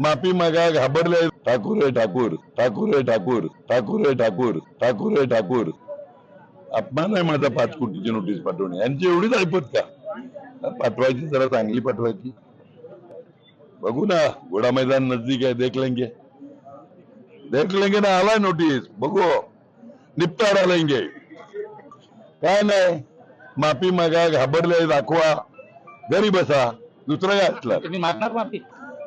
माफी मागा घाबरले. ठाकूर आहे ठाकूर ठाकूर आहे ठाकूर ठाकूर आहे ठाकूर ठाकूर आहे ठाकूर. अपमान आहे माझा पाच कोटीची नोटीस पाठवणे. यांची एवढीच ऐपत का? पाठवायची जरा चांगली पाठवायची. बघू ना घोडा मैदान नजदीक आहे देख लेंगे. देख लेंगे ना आला नोटीस बघू. निपटारा लेंगे. काय नाही. माफी मागा घाबरले दाखवा. घरी बसा. दुसरं काय असलं मागणार माफी?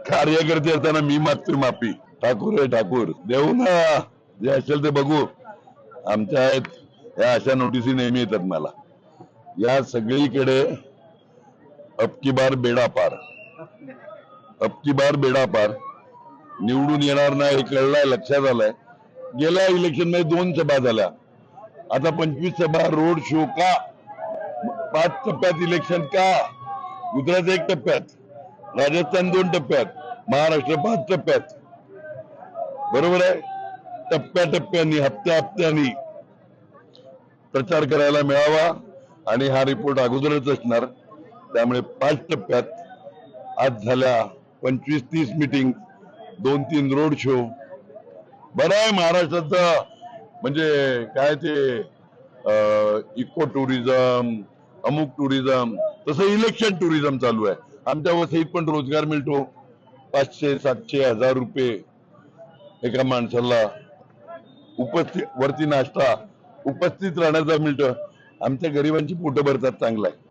कार्यकर्ते असताना मी मागतोय माफी. ठाकूर आहे ठाकूर. देऊ ना. जे असेल ते बघू. आमच्या आहेत या अशा नोटिसी नेहमी येतात मला. या सगळीकडे अबकी बार बेडा पार. अबकी बार बेडा पार. निवडून येणार नाही हे लक्षात आलंय. गेल्या इलेक्शनमध्ये दोन सभा झाल्या. आता पंचवीस सभा रोड शो का? पाच टप्प्यात इलेक्शन का? गुजरात एक टप्प्यात. राजस्थान दोन टप्प्यात महाराष्ट्र पाच टप्प्यात. बरोबर आहे? टप्प्या टप्प्यानी हप्त्या हप्त्यानी प्रचार करायला मिळावा आणि हा रिपोर्ट अगोदरच असणार. त्यामुळे पाच टप्प्यात आज झाल्या पंचवीस तीस मिटिंग दोन तीन रोड शो बरं आहे महाराष्ट्राचा म्हणजे काय ते इको टुरिझम अमुक टुरिझम तसं इलेक्शन टुरिझम चालू आहे. आमच्या वसईत पण रोजगार मिळतो. पाचशे सातशे हजार रुपये एका माणसाला उपस्थित वरती नाश्ता उपस्थित राहण्याचा मिळतं. आमच्या गरिबांची पोटं भरतात चांगला आहे.